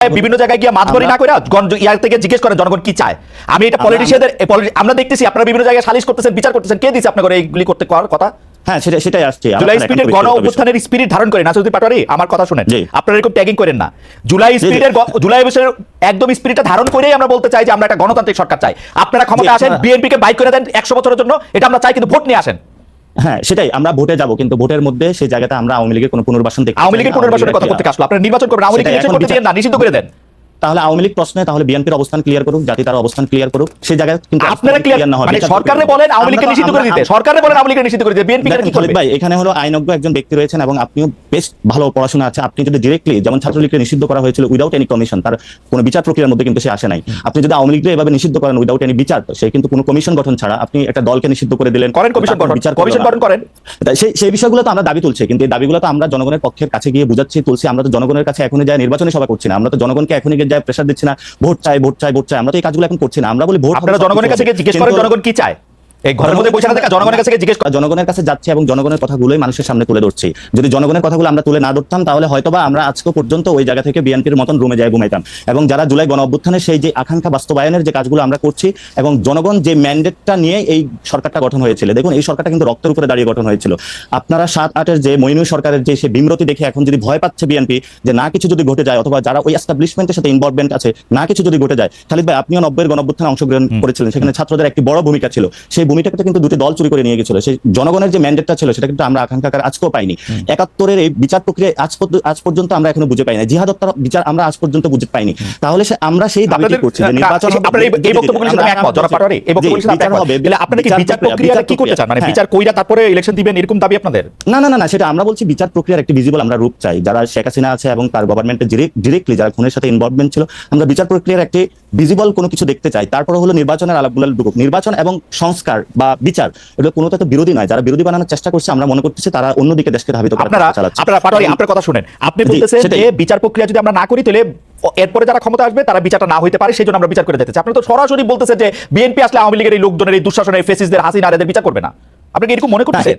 বিভিন্ন জায়গায় গিয়ে মাতবরি না করে ইয়ার থেকে জিজ্ঞেস করেন জনগণ কি চায়? আমি এটা পলিটিশিয়ানদের আমরা দেখতেছি আপনারা বিভিন্ন জায়গায় সালিশ করতেছেন বিচার করতেছেন কে দিচ্ছে আপনাদের এইগুলি করতে করার কথা? হ্যাঁ সেটা সেটাই আসছে। আমার জুলাই একটা গণ অভ্যুত্থানের স্পিরিট ধারণ করে নাসিরুদ্দিন পাটোয়ারি আমার কথা শুনেন। আপনারা এরকম ট্যাগিং করেন না। জুলাই স্পিরিটের জুলাই বিষয়ের একদম স্পিরিটটা ধারণ করেই আমরা বলতে চাই যে আমরা একটা গণতান্ত্রিক সরকার চাই। আপনারা ক্ষমতা আসেন আপনারা- বিএনপি কে বাইক করে দেন একশো বছরের জন্য এটা আমরা চাই কিন্তু ভোট নিয়ে আসেন। হ্যাঁ সেটাই আমরা ভোটে যাব কিন্তু ভোটের মধ্যে সেই জায়গাটা আমরা আওয়ামী লীগের কোনো পুনর্বাসন দেখতে আওয়ামী লীগের পুনর্বাসনের কথা করতে আসলো? আপনারা নির্বাচন করবেন আওয়ামী লীগ করতে না নিষিদ্ধ করে দেন। তাহলে আওয়ামী লীগ প্রশ্নে তাহলে বিএনপির অবস্থান ক্লিয়ার করুক জাতি তার অবস্থান ক্লিয়ার করুক সেই জায়গায় কিন্তু আপনারা ক্লিয়ার না মানে বিচার সরকারে বলেন আওয়ামী লীগকে নিষিদ্ধ করে দিতে। সরকারে বলেন আওয়ামী লীগকে নিষিদ্ধ করে দিতে। বিএনপি কি করবে ভাই এখানে হলো আইনজ্ঞ একজন ব্যক্তি রয়েছেন এবং আপনিও বেশ ভালো পড়াশোনা আছে। আপনি যদি ডিরেক্টলি যেমন ছাত্রলীগকে নিষিদ্ধ করা হয়েছিল উইদাউট এনি কমিশন তার কোনো বিচার প্রক্রিয়ার মধ্যে কিন্তু সে আসে নাই। আপনি যদি আওয়ামী লীগকে এভাবে নিষিদ্ধ করেন উইদাউট এনি বিচার সে কিন্তু কোনো কমিশন গঠন ছাড়া আপনি একটা দলকে নিষিদ্ধ করে দিলেন করেন কমিশন গঠন। বিচার কমিশন গঠন করেন। সেই সেই বিষয়গুলো তো আমরা দাবি তুলছি কিন্তু এই দাবিগুলো তো আমরা জনগণের পক্ষের কাছে গিয়ে বুঝাচ্ছি তুলছি আমরা তো জনগণের কাছে এখনই যায় নির্বাচনী সভা করছি না। আমরা তো জনগণকে এখনই যায় প্রেশার দিচ্ছি না ভোট চাই ভোট চাই ভোট চাই আমরা তো এই কাজগুলো এখন করছি না। আমরা বলি ভোট আপনারা জনগণের কাছে জিজ্ঞেস করেন জনগণ কি চায়? এই ঘরের মধ্যে বসে না থাকা জনগণের কাছে জিজ্ঞেস করেন জনগণের কাছে যাচ্ছে এবং জনগণের কথাগুলোই মানুষের সামনে তুলে ধরছি। যদি জনগণের কথাগুলো আমরা তুলে না ধরতাম তাহলে হয়তোবা আমরা আজকে পর্যন্ত ওই জায়গা থেকে বিএনপির মতন রুমে যাই ঘুমাইতাম। এবং যারা জুলাই গণ অভ্যুত্থানের সেই যে আকাঙ্ক্ষা বাস্তবায়নের যে কাজগুলো আমরা করছি এবং জনগণ যে ম্যান্ডেটটা নিয়ে এই সরকারটা গঠন হয়েছিল। দেখুন এই সরকারটা কিন্তু রক্তের উপরে দাঁড়িয়ে গঠন হয়েছিল। আপনারা সাত আটের যে মইনু সরকারের যে সে বিমরতি দেখে এখন যদি ভয় পাচ্ছে বিএনপি যে না কিছু যদি ঘটে যায় অথবা যারা ওই এস্টাবলিশমেন্টের সাথে ইনভলভমেন্ট আছে না কিছু যদি ঘটে যায় খালিদ ভাই আপনিও নব্বইয়ের গণ অভ্যুত্থানে অংশগ্রহণ করেছিলেন। সেখানে ছাত্রদের একটি বড় ভূমিকা ছিল। সেই ভূমিকাটা কিন্তু দুটি দল চুরি করে নিয়ে গেছিল সেই জনগণের যে ম্যান্ডেটটা ছিল সেটা কিন্তু আমরা আকাঙ্ক্ষাকার আজকেও পাইনি একাত্তরের এই বিচার প্রক্রিয়া আজ আজ পর্যন্ত আমরা এখনও বুঝে পাই না জিহাদ হত্যার বিচার আমরা আজ পর্যন্ত বুঝে পাইনি তাহলে আমরা সেই দাবিটি করছি যে নির্বাচন এই- সাথে একমত, জনাব পাটোয়ারি, এই সাথে একমত। হবে, তাহলে আপনারা কি বিচার প্রক্রিয়া, কি করতে চান মানে হ্যাঁ। বিচার কইরা তারপরে ইলেকশন দিবেন এরকম দাবি আপনাদের না না না না সেটা আমরা বলছি বিচার প্রক্রিয়ার একটি ভিজিবল আমরা রূপ চাই যারা শেখ হাসিনা আছে এবং তার গভর্নমেন্টের ডিরেক্টলি যারা খুনের সাথে ইনভলভমেন্ট ছিল আমরা বিচার প্রক্রিয়ার একটি ভিজিবল কোনো কিছু দেখতে চাই তারপরে হলো নির্বাচনের আলাপগুলো ঢুকুক নির্বাচন এবং সংস্কার বা বিচার এগুলো কোনো তো বিরোধী নয়। যারা বিরোধী বানানোর চেষ্টা করছে আমরা মনে করতেছি তারা অন্যদিকে দেশকে ধাবিত আপনারা আপনারা পাটোয়ারি আপনার কথা শুনেন। আপনি বলতেছেন যে বিচার প্রক্রিয়া যদি আমরা না করি তাহলে এরপরে যারা ক্ষমতা আসবে তারা বিচারটা না হইতে পারে সেই জন্য আমরা বিচার করে দেখতেছি আপনি তো সরাসরি বলতেছেন যে বিএনপি আসলে আওয়ামী লীগের এই লোকজনের এই দুঃশাসনের ফেসিসদের হাসিনা এদের বিচার করবে না। আপনি কি এরকম মনে করতেছেন?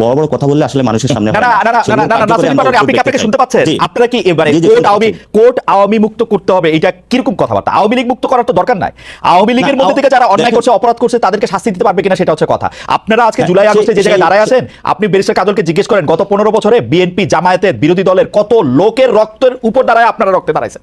বড় বড় কথা বললে আসলে মানুষের সামনে আপনি শুনতে পাচ্ছেন। আপনারা কি এবারে কোর্ট আওয়ামী। কোর্ট আওয়ামী মুক্ত করতে হবে? এটা কীরকম কথাবার্তা? আওয়ামী লীগ মুক্ত করার তো দরকার নাই। আওয়ামী লীগের মধ্যে থেকে যারা অন্যায় করছে অপরাধ করছে তাদেরকে শাস্তি দিতে পারবে কিনা সেটা হচ্ছে কথা। আপনারা আজকে হ্যাঁ, জুলাই আগস্টে যে জায়গায় দাঁড়ায় আছেন আপনি ব্যারিস্টার কাজলকে জিজ্ঞেস করেন গত পনেরো বছরে বিএনপি জামায়াতের বিরোধী দলের কত লোকের রক্তের উপর দাঁড়ায় আপনারা রক্তে দাঁড়াইছেন?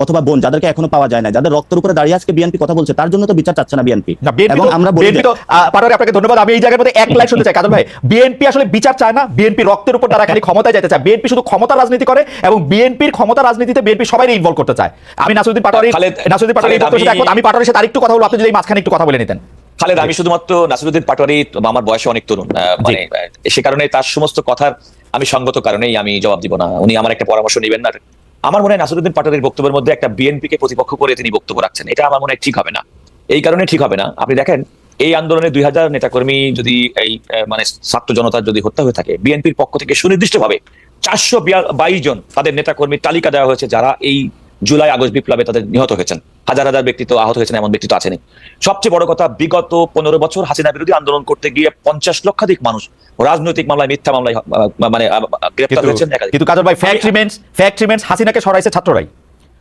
অথবা বোন যাদেরকে এখনও পাওয়া যায় না যাদের রক্তের উপরে দাঁড়িয়ে আজকে বিএনপি কথা বলছে তার জন্য তো বিচার চাচ্ছে না বিএনপি এবং আমরা বলি বিএনপি তো আপনাকে ধন্যবাদ আমি এই জায়গার মধ্যে এক লাইন শুনতে চাই। কাজল ভাই বিএনপি আসলে বিচার চায় না বিএনপি রক্তের উপর তারা খালি ক্ষমতায় যেতে চায়। বিএনপি শুধু ক্ষমতা রাজনীতি করে এবং বিএনপির ক্ষমতা রাজনীতিতে বিএনপি সবাই ইনভলভ করতে চায়। আমি নাসুদ্দিন পাটোয়ারি খালেদ- নাসুদ্দিন পাটোয়ারি আমি- পাটোয়ারির সাথে আরেকটু কথা বলব আপনি যদি এই মাঝখানে একটু কথা বলে নিতেন। খালেদ আমি শুধুমাত্র নাসিরুদ্দিন পাটোয়ারি আমার বয়সে অনেক তরুণ মানে সে কারণে তার সমস্ত কথার আমি সঙ্গত কারণেই আমি জবাব দিব না। উনি আমার একটা পরামর্শ নেবেন না। আমার মনে হয় নাসিরুদ্দিন পাটারের বক্তব্যের মধ্যে একটা বিএনপি কে প্রতিপক্ষ করে তিনি বক্তব্য রাখছেন। এটা আমার মনে হয় ঠিক হবে না। এই কারণে ঠিক হবে না। আপনি দেখেন, এই আন্দোলনে দুই হাজার নেতাকর্মী যদি এই মানে ছাত্র জনতার যদি হত্যা হয়ে থাকে, বিএনপির পক্ষ থেকে সুনির্দিষ্টভাবে চারশো বাইশ জন তাদের নেতাকর্মীর তালিকা দেওয়া হয়েছে যারা এই জুলাই আগস্ট বিপ্লবে তাদের নিহত হয়েছেন। হাজার হাজার ব্যক্তি তো আহত হয়েছেন এমন ব্যক্তি তো আছেনি সবচেয়ে বড় কথা বিগত পনেরো বছর হাসিনা বিরোধী আন্দোলন করতে গিয়ে পঞ্চাশ লক্ষাধিক মানুষ রাজনৈতিক মামলায় মিথ্যা মামলায় মানে গ্রেপ্তার হয়েছেন কিন্তু কাজল ভাই ফ্যাক্ট রিমেন্স ফ্যাক্ট রিমেন্স হাসিনাকে সরাইছে ছাত্ররাই।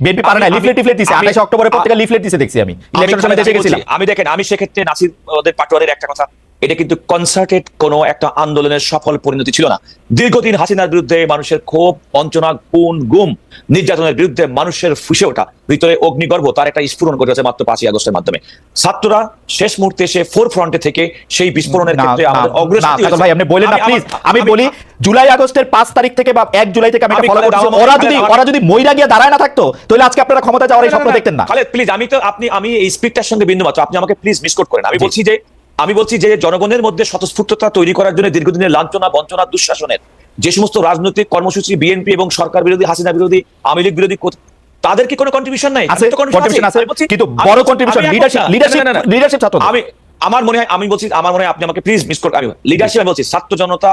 বিএনপি পারে না লিফলেট টিফলেট দিছে। আমি- আঠাশে অক্টোবরের পর থেকে লিফলেট দিছে দেখছি আমি। ইলেকশন সময় দেশে গেছিলাম। আমি দেখেন আমি সেক্ষেত্রে নাসির ওদের পাটোয়ারের একটা কথা এটা কিন্তু কনসার্টেড কোনো একটা আন্দোলনের সফল পরিণতি ছিল না। দীর্ঘদিন হাসিনার বিরুদ্ধে মানুষের ক্ষোভ বঞ্চনা খুন গুম নির্যাতনের বিরুদ্ধে মানুষের ফুসে ওঠা ভিতরে অগ্নিগর্ভ তার একটা স্ফুরণ করেছে মাত্র পাঁচই আগস্টের মাধ্যমে। ছাত্ররা শেষ মুহূর্তে এসে ফোর ফ্রন্টে থেকে সেই বিস্ফোরণের ক্ষেত্রে আমাদের কাজল ভাই আপনি বলেন না প্লিজ আমি বলি জুলাই আগস্টের পাঁচ তারিখ থেকে বা এক জুলাই থেকে আমি ফলো করছি। ওরা যদি ওরা যদি মইরা গিয়ে দাঁড়ায় না থাকতো তাহলে আজকে আপনারা ক্ষমতা যাওয়ার এই স্বপ্ন দেখতেন না। খালেদ প্লিজ আমি তো আপনি আমি এই স্পিকটার সঙ্গে বিন্দু মাত্র আপনি আমাকে প্লিজ মিসকোট করেন। আমি বলছি যে আমি বলছি যে জনগণের মধ্যে স্বতঃস্ফূর্ততা তৈরি করার জন্য দীর্ঘদিনের লাঞ্ছনা বঞ্চনা দুঃশাসনের যে সমস্ত রাজনৈতিক কর্মসূচি বিএনপি এবং সরকার বিরোধী হাসিনা বিরোধী আওয়ামী লীগ বিরোধী তাদের কি কোনো কন্ট্রিবিউশন নাই? কিন্তু বড় কন্ট্রিবিউশন লিডারশিপ লিডারশিপ। লিডারশিপ ছাত্র আমি আমার মনে হয় আমি বলছি আমার মনে হয় আপনি আমাকে প্লিজ মিস আমি লিডারশিপ আমি বলছি ছাত্র জনতা